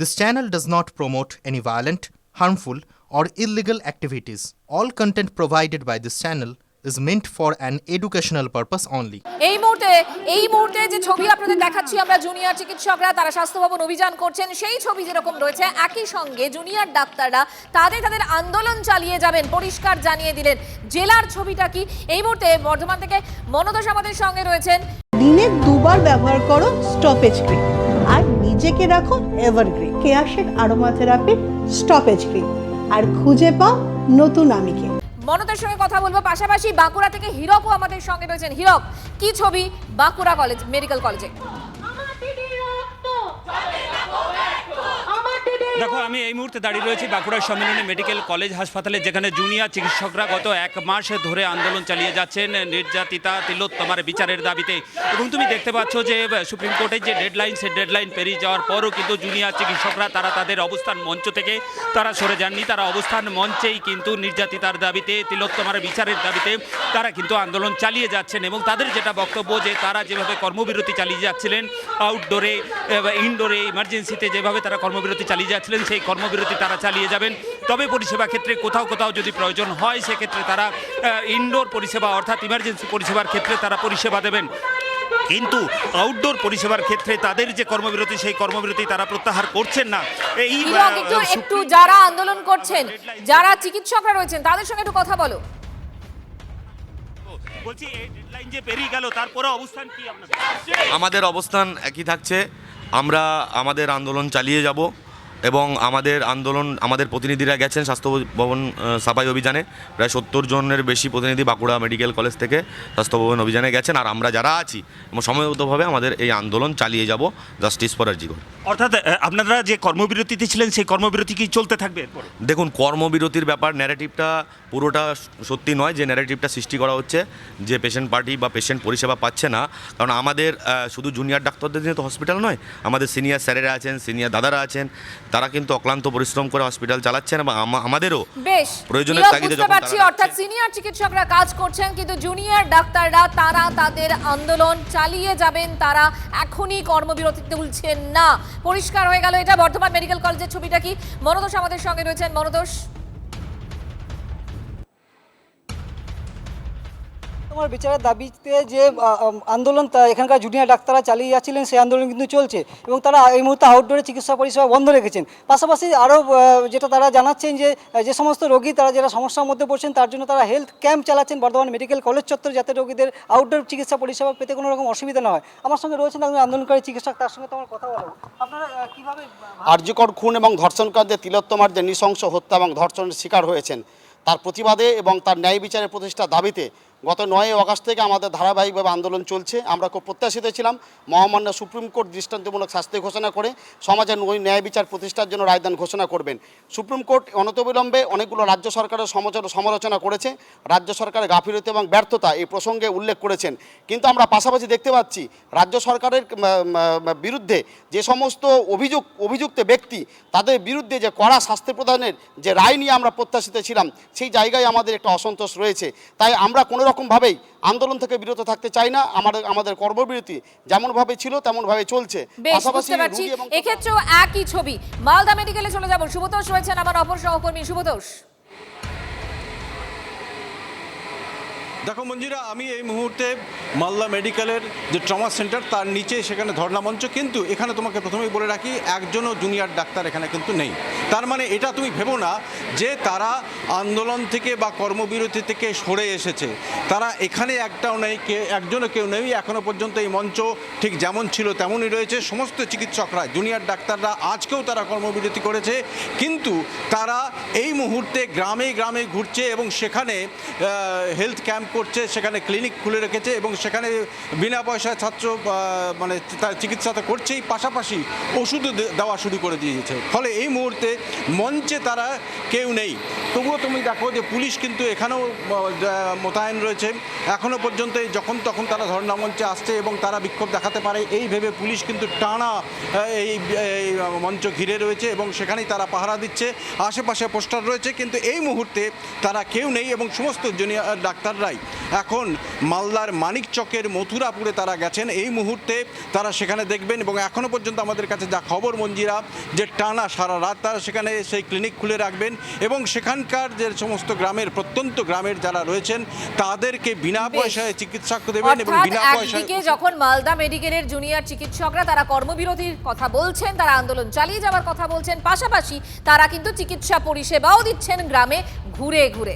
This channel does not promote any violent, harmful, or illegal activities. All content provided by this channel is meant for an educational purpose only. এই মুহূর্তে এই মুহূর্তে যে ছবি আপনাদের দেখাচ্ছি আমরা জুনিয়র চিকিৎসকরা তারা স্বাস্থ্য ভবন অভিযান করছেন সেই ছবি যেরকম রয়েছে একই সঙ্গে জুনিয়র ডাক্তাররা তাদের তাদের আন্দোলন চালিয়ে যাবেন। পরিষ্কার জানিয়ে দিলেন জেলার ছবিটা কি। এই মুহূর্তে বর্ধমান থেকে মনোদোষ আমাদের সঙ্গে রয়েছেন। দিনে দুবার ব্যবহার করো স্টপেজ ক্রিম আর নিজেকে রাখো evergreen Keya Seth aromatherapy stoppage cream আর খুঁজে পাও নতুন আমিকে। মনতার সঙ্গে কথা বলব, পাশাপাশি বাঁকুড়া থেকে হিরকও আমাদের সঙ্গে রয়েছেন। হিরক, কি ছবি বাঁকুড়া কলেজ মেডিকেল কলেজে দেখো, আমি এই মুহূর্তে দাঁড়িয়ে রয়েছি বাঁকুড়া সম্মিলনী মেডিকেল কলেজ হাসপাতালে, যেখানে জুনিয়র চিকিৎসকরা গত এক মাস ধরে আন্দোলন চালিয়ে যাচ্ছেন। নির্যাতিতা, তিলোত্তমার বিচারের দাবিতে। এবং তুমি দেখতে পাচ্ছ যে, সুপ্রিম কোর্টের যে ডেডলাইন সে ডেডলাইন পেরিয়ে যাওয়ার পরও কিন্তু জুনিয়র চিকিৎসকরা, তারা তাদের অবস্থান মঞ্চ থেকে তারা সরে যাননি। তারা অবস্থান মঞ্চেই কিন্তু নির্যাতিতার দাবিতে, তিলোত্তমার বিচারের দাবিতে তারা কিন্তু আন্দোলন চালিয়ে যাচ্ছেন। এবং তাদের যেটা বক্তব্য যে, তারা যেভাবে কর্মবিরতি চালিয়ে যাচ্ছিলেন আউটডোরে ইনডোরে ইমার্জেন্সিতে যেভাবে তারা কর্মবিরতি চালিয়ে যাচ্ছিলেন সেই কর্মবিরতি তারা চালিয়ে যাবেন। তবে পরিষেবা ক্ষেত্রে কোথাও কোথাও যদি প্রয়োজন হয় সেক্ষেত্রে তারা ইনডোর পরিষেবা অর্থাৎ ইমার্জেন্সি পরিষেবার ক্ষেত্রে তারা পরিষেবা দেবেন। কিন্তু আউটডোর পরিষেবার ক্ষেত্রে তাদের যে কর্মবিরতি সেই কর্মবিরতি তারা প্রত্যাহার করছেন না। এই একটু যারা আন্দোলন করছেন যারা চিকিৎসকরা রয়েছেন তাদের সঙ্গে একটু কথা বলো। বলছি এই ডেডলাইন যে পেরিয়ে গেল তারপরে অবস্থান কি আপনাদের? আমাদের অবস্থান একই থাকছে। আমরা আমাদের আন্দোলন চালিয়ে যাব। এবং আমাদের আন্দোলন আমাদের প্রতিনিধিরা গেছেন স্বাস্থ্য ভবন সাফাই অভিযানে। প্রায় সত্তর জনের বেশি প্রতিনিধি বাঁকুড়া মেডিকেল কলেজ থেকে স্বাস্থ্য ভবন অভিযানে গেছেন আর আমরা যারা আছি এবং সময়বদ্ধভাবে আমাদের এই আন্দোলন চালিয়ে যাব জাস্টিস ফর আরজিগর অর্থাৎ আপনারা যে কর্মবিরতিতে ছিলেন সেই কর্মবিরতি কি চলতে থাকবে দেখুন কর্মবিরতির ব্যাপার ন্যারেটিভটা পুরোটা সত্যি নয় যে ন্যারেটিভটা সৃষ্টি করা হচ্ছে যে পেশেন্ট পার্টি বা পেশেন্ট পরিষেবা পাচ্ছে না। কারণ আমাদের শুধু জুনিয়র ডাক্তারদের নিয়ে তো হসপিটাল নয় আমাদের সিনিয়র স্যারেরা আছেন সিনিয়র দাদারা আছেন তারা কিন্তু অক্লান্ত পরিশ্রম করে হসপিটাল চালাচ্ছেন এবং আমাদেরও বেশ প্রয়োজনের তাগিদে যখন পারছি অর্থাৎ সিনিয়র চিকিৎসকরা কাজ করছেন কিন্তু জুনিয়র ডাক্তাররা তারা তাদের আন্দোলন চালিয়ে যাবেন তারা এখনই কর্মবিরতি তুলছেন না। পরিষ্কার হয়ে গেল এটা বর্ধমান মেডিকেল কলেজের ছবিটা কি? মনোদোষ আমাদের সঙ্গে রয়েছেন মনোদোষ? তোমার বিচারের দাবিতে যে আন্দোলন এখানকার জুনিয়র ডাক্তাররা চালিয়ে যাচ্ছিলেন, সেই আন্দোলন কিন্তু চলছে এবং তারা এই মুহূর্তে আউটডোরে চিকিৎসা পরিষেবা বন্ধ রেখেছেন। পাশাপাশি আরও যেটা তারা জানাচ্ছেন যে যে সমস্ত রোগী তারা যারা সমস্যার মধ্যে পড়ছেন, তার জন্য তারা হেলথ ক্যাম্প চালাচ্ছেন বর্ধমান মেডিকেল কলেজ চত্বর যাতে রোগীদের আউটডোর চিকিৎসা পরিষেবা পেতে কোনো রকম অসুবিধা না হয়। আমার সঙ্গে রয়েছেন একজন আন্দোলনকারী চিকিৎসক, তার সঙ্গে তোমার কথা বলব আপনারা কীভাবে আর্যকর খুন এবং ধর্ষণকারীদের তিলোত্তমার যে নৃশংস হত্যা এবং ধর্ষণের শিকার হয়েছেন, তার প্রতিবাদে এবং তার ন্যায় বিচারের প্রতিষ্ঠার দাবিতে গত নয় আগস্ট থেকে আমাদের ধারাবাহিকভাবে আন্দোলন চলছে। আমরা খুব প্রত্যাশিত ছিলাম, মহামান্য সুপ্রিম কোর্ট দৃষ্টান্তমূলক শাস্তি ঘোষণা করে সমাজের নয় ন্যায় বিচার প্রতিষ্ঠার জন্য রায়দান ঘোষণা করবেন। সুপ্রিম কোর্ট অনতবিলম্বে অনেকগুলো রাজ্য সরকারের সমালোচনা করেছে। রাজ্য সরকারের গাফিলতি এবং ব্যর্থতা এই প্রসঙ্গে উল্লেখ করেছেন। কিন্তু আমরা পাশাপাশি দেখতে পাচ্ছি, রাজ্য সরকারের বিরুদ্ধে যে সমস্ত অভিযোগ অভিযুক্ত ব্যক্তি, তাদের বিরুদ্ধে যে কড়া শাস্তি প্রদানের যে রায় নিয়ে আমরা প্রত্যাশিত ছিলাম, সেই জায়গায় আমাদের একটা অসন্তোষ রয়েছে। তাই আমরা কোনো রকমভাবেই আন্দোলন থেকে বিরত থাকতে চাই না। আমাদের আমাদের কর্মবিরতি যেমনভাবে ছিল তেমনভাবে চলছে। পাশাপাশি এক্ষেত্রেও একই ছবি। মালদা মেডিকেলে চলে যাব। শুভতোষ রয়েছেন আমার অপর সহকর্মী। শুভতোষ। দেখো মঞ্জিরা, আমি এই মুহূর্তে মালদা মেডিকেলের যে ট্রমা সেন্টার, তার নিচে সেখানে ধর্ণা মঞ্চ, কিন্তু এখানে তোমাকে প্রথমেই বলে রাখি, একজনও জুনিয়র ডাক্তার এখানে কিন্তু নেই। তার মানে এটা তুমি ভেবো না যে তারা আন্দোলন থেকে বা কর্মবিরতি থেকে সরে এসেছে। তারা এখানে একটাও নেই, কে, একজনও কেউ নেই এখনও পর্যন্ত এই মঞ্চ ঠিক যেমন ছিল তেমনই রয়েছে। সমস্ত চিকিৎসকরা, জুনিয়র ডাক্তাররা আজকেও তারা কর্মবিরতি করেছে, কিন্তু তারা এই মুহূর্তে গ্রামে গ্রামে ঘুরছে এবং সেখানে হেলথ ক্যাম্প করছে, সেখানে ক্লিনিক খুলে রেখেছে এবং সেখানে বিনা পয়সায় ছাত্র মানে তার চিকিৎসা তো করছেই, পাশাপাশি ওষুধও দেওয়া শুরু করে দিয়েছে। ফলে এই মুহূর্তে মঞ্চে তারা কেউ নেই। তবুও তুমি দেখো যে পুলিশ কিন্তু এখানেও মোতায়েন রয়েছে। এখনও পর্যন্ত যখন তখন তারা ধর্ণা মঞ্চে আসছে এবং তারা বিক্ষোভ দেখাতে পারে, এই ভেবে পুলিশ কিন্তু টানা এই মঞ্চ ঘিরে রয়েছে এবং সেখানেই তারা পাহারা দিচ্ছে। আশেপাশে পোস্টার রয়েছে, কিন্তু এই মুহূর্তে তারা কেউ নেই এবং সমস্ত জুনিয়র ডাক্তাররাই এখন মালদার মানিকচকের মথুরাপুরে তারা গেছেন। এই মুহূর্তে তারা সেখানে দেখবেন এবং এখনও পর্যন্ত আমাদের কাছে যা খবর মঞ্জিরা, যে টানা সারা রাত তারা সেখানে সেই ক্লিনিক খুলে রাখবেন এবং সেখানকার যে সমস্ত গ্রামের প্রত্যন্ত গ্রামের যারা রয়েছেন তাদেরকে বিনা পয়সায় চিকিৎসা দেবেন এবং বিনা পয়সায় যখন মালদা মেডিকেলের জুনিয়র চিকিৎসকরা তারা কর্মবিরতির কথা বলছেন তারা আন্দোলন চালিয়ে যাওয়ার কথা বলছেন পাশাপাশি তারা কিন্তু চিকিৎসা পরিষেবাও দিচ্ছেন গ্রামে ঘুরে ঘুরে।